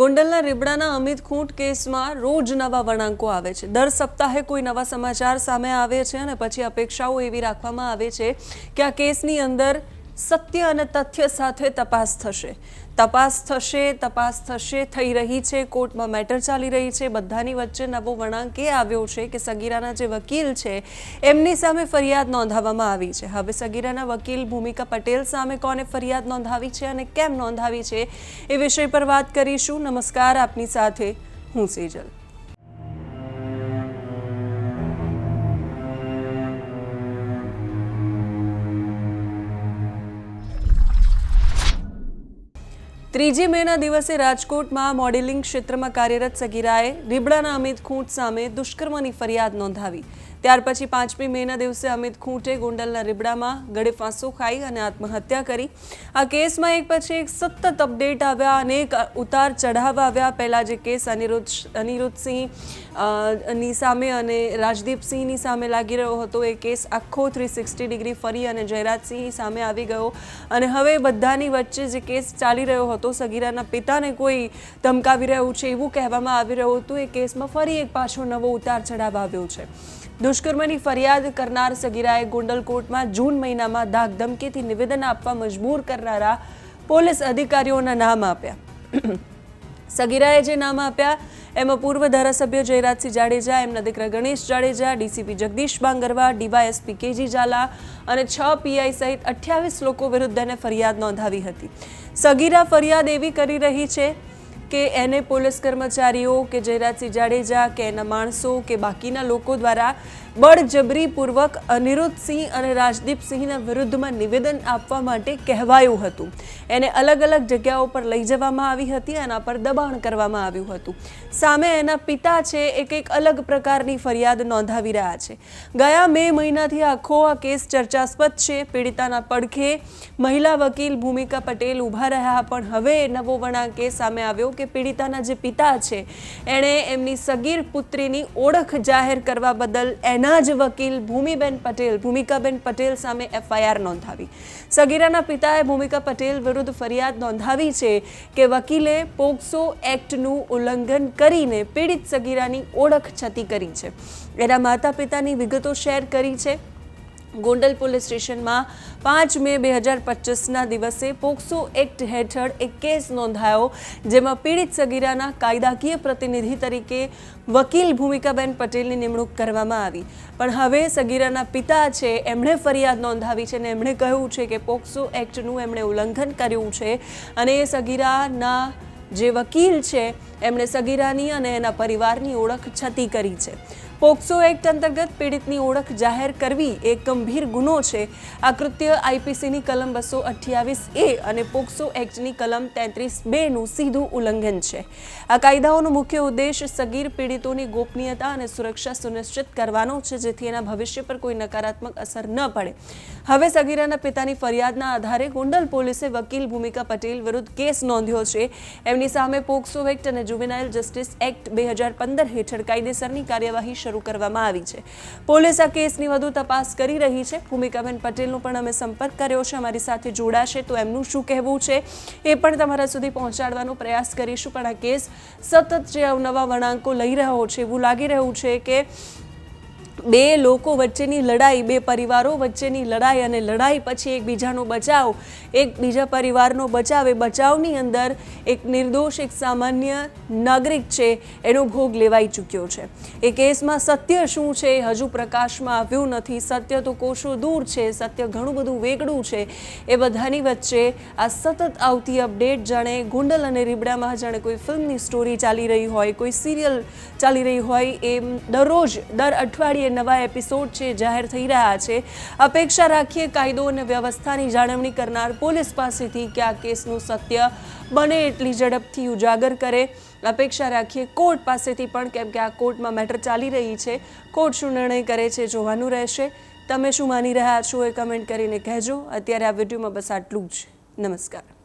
ગોંડલના રીબડાના અમિત ખૂંટ કેસમાં રોજ નવા વળાંકો આવે છે. દર સપ્તાહે કોઈ નવા સમાચાર સામે આવે છે અને પછી અપેક્ષાઓ એવી રાખવામાં આવે છે કે આ કેસની અંદર સત્ય અને તથ્ય સાથે તપાસ થશે. તપાસ થશે તપાસ થશે, થઈ રહી છે, કોર્ટમાં મેટર ચાલી રહી છે. બધાની વચ્ચે નવો વળાંક એ આવ્યો છે કે સગીરાના જે વકીલ છે, એમની સામે ફરિયાદ નોંધાવવામાં આવી છે. હવે સગીરાના વકીલ ભૂમિકા પટેલ સામે કોને ફરિયાદ નોંધાવી છે અને કેમ નોંધાવી છે એ વિષય પર વાત કરીશું. નમસ્કાર, આપની સાથે હું સેજલ. ત્રીજી મેના દિવસે રાજકોટમાં મોડેલિંગ ક્ષેત્રમાં કાર્યરત સગીરાએ રીબડાના અમિત ખૂંટ સામે દુષ્કર્મની ફરિયાદ નોંધાવી. ત્યાર પછી પાંચમી મેના દિવસે અમિત ખૂંટે ગોંડલના રીબડામાં ગળે ફાંસો ખાઈ અને આત્મહત્યા કરી. આ કેસમાં એક પછી એક સતત અપડેટ આવ્યા, અનેક ઉતાર ચઢાવ આવ્યા. પહેલાં જે કેસ અનિરુદ્ધ અનિરુદ્ધસિંહ સામે અને રાજદીપસિંહની સામે લાગી રહ્યો હતો. એ કેસ આખો થ્રી સિક્સટી ડિગ્રી ફરી અને જયરાજસિંહ સામે આવી ગયો. અને હવે બધાની વચ્ચે જે કેસ ચાલી રહ્યો હતો, સગીરાના પિતાને કોઈ ધમકાવી રહ્યું છે એવું કહેવામાં આવી રહ્યું હતું. એ કેસમાં ફરી એક પાછો નવો ઉતાર ચઢાવ આવ્યો છે. દુષ્કર્મની ફરિયાદ કરનાર સગીરાએ ગોંડલકોટમાં જૂન મહિનામાં ધાકધમકીથી નિવેદન આપવા મજબૂર કરનારા પોલીસ અધિકારીઓના નામ આપ્યા. સગીરાએ જે નામ આપ્યા, એમાં પૂર્વ ધારાસભ્ય જયરાજસિંહ જાડેજા, એમના દીકરા Ganesh Jadeja, DCP Jagdish Bangarva, DYSP KG Zala અને છ પીઆઈ સહિત અઠ્યાવીસ લોકો વિરુદ્ધ એને ફરિયાદ નોંધાવી હતી. સગીરા ફરિયાદ એવી કરી રહી છે કે એને પોલીસ કર્મચારીઓ કે જયરાજસિંહ જાડેજા કે એના માણસો કે બાકીના લોકો દ્વારા બળજબરીપૂર્વક અનિરુદ્ધસિંહ અને રાજદીપસિંહના વિરુદ્ધમાં નિવેદન આપવા માટે કહેવાયું હતું. એને અલગ અલગ જગ્યાઓ પર લઈ જવામાં આવી હતી એના પર દબાણ કરવામાં આવ્યું હતું. સામે એના પિતા છે એ કંઈક અલગ પ્રકારની ફરિયાદ નોંધાવી રહ્યા છે. ગયા મે મહિનાથી આખો આ કેસ ચર્ચાસ્પદ છે. પીડિતાના પડખે મહિલા વકીલ ભૂમિકા પટેલ ઊભા રહ્યા, પણ હવે નવો વળાંક એ સામે આવ્યો કે પીડિતાના જે પિતા છે, એણે એમની સગીર પુત્રીની ઓળખ જાહેર કરવા બદલ એના જ વકીલ ભૂમિબેન પટેલ, ભૂમિકાબેન પટેલ સામે એફઆઈઆર નોંધાવી. સગીરાના પિતાએ ભૂમિકા પટેલ વિરુદ્ધ ફરિયાદ નોંધાવી છે કે વકીલે પોક્સો એક્ટનું ઉલ્લંઘન કરીને પીડિત સગીરાની ઓળખ છતી કરી છે. એના માતા પિતાની વિગતો શેર કરી છે. ગોંડલ પોલીસ સ્ટેશનમાં પાંચ મે બે હજાર પચીસના દિવસે પોક્સો એક્ટ હેઠળ એક કેસ નોંધાયો, જેમાં પીડિત સગીરાના કાયદાકીય પ્રતિનિધિ તરીકે વકીલ ભૂમિકાબેન પટેલની નિમણૂક કરવામાં આવી. પણ હવે સગીરાના પિતા છે, એમણે ફરિયાદ નોંધાવી છે અને એમણે કહ્યું છે કે પોક્સો એક્ટનું એમણે ઉલ્લંઘન કર્યું છે અને એ સગીરાના જે વકીલ છે, એમણે સગીરાની અને એના પરિવારની ઓળખ છતી કરી છે. પોક્સો એક્ટ અંતર્ગત પીડિતની ઓળખ જાહેર કરવી એ ગંભીર ગુનો છે. આ કૃત્ય આઈપીસીની કલમ બસો અઠ્યાવીસ એ અને પોક્સો એક્ટની કલમ તેત્રીસ બેનું સીધું ઉલ્લંઘન છે. આ કાયદાઓનો મુખ્ય ઉદ્દેશ સગીર પીડિતોની ગોપનીયતા અને સુરક્ષા સુનિશ્ચિત કરવાનો છે, જેથી એના ભવિષ્ય પર કોઈ નકારાત્મક અસર ન પડે. હવે સગીરાના પિતાની ફરિયાદના આધારે ગોંડલ પોલીસે વકીલ ભૂમિકા પટેલ વિરુદ્ધ કેસ નોંધ્યો છે. એમની સામે પોક્સો એક્ટ અને જુવેનાઇલ જસ્ટિસ એક્ટ બે હજાર પંદર હેઠળ કાયદેસરની કાર્યવાહી શરૂ કરવામાં આવી છે. પોલીસ આ કેસની વધુ તપાસ કરી રહી છે. ભૂમિકાબેન પટેલનો પણ અમે સંપર્ક કર્યો છે. અમારી સાથે જોડાશે તો એમનું શું કહેવું છે એ પણ તમારા સુધી પહોંચાડવાનો પ્રયાસ કરીશું. પણ આ કેસ સતત જે અવનવા વળાંકો લઈ રહ્યો છે એવું લાગી રહ્યું છે કે બે લોકો વચ્ચેની લડાઈ, બે પરિવારો વચ્ચેની લડાઈ અને લડાઈ પછી એકબીજાનો બચાવ એક બીજા પરિવારનો બચાવ, એ બચાવની અંદર એક નિર્દોષ, એક સામાન્ય નાગરિક છે, એનો ભોગ લેવાઈ ચૂક્યો છે. એ કેસમાં સત્ય શું છે હજુ પ્રકાશમાં આવ્યું નથી. સત્ય તો કોષો દૂર છે, સત્ય ઘણું બધું વેગળું છે, એ બધાની વચ્ચે આ સતત આવતી અપડેટ જાણે ગોંડલ અને રીબડામાં જાણે કોઈ ફિલ્મની સ્ટોરી ચાલી રહી હોય, કોઈ સિરિયલ ચાલી રહી હોય, એમ દરરોજ દર અઠવાડિયે નવા એપિસોડ છે, જાહેર થઈ રહ્યા છે. અપેક્ષા રાખીએ કાયદો અને વ્યવસ્થાની જાળવણી કરનાર પોલીસ પાસેથી કે આ કેસનું સત્ય બને એટલી ઝડપથી ઉજાગર કરે. અપેક્ષા રાખીએ કોર્ટ પાસેથી પણ કેમ કે આ કોર્ટમાં મેટર ચાલી રહી છે. કોર્ટ શું નિર્ણય કરે છે જોવાનું રહેશે. તમે શું માની રહ્યા છો એ કમેન્ટ કરીને કહેજો. અત્યારે આ વિડીયોમાં બસ આટલું જ. નમસ્કાર.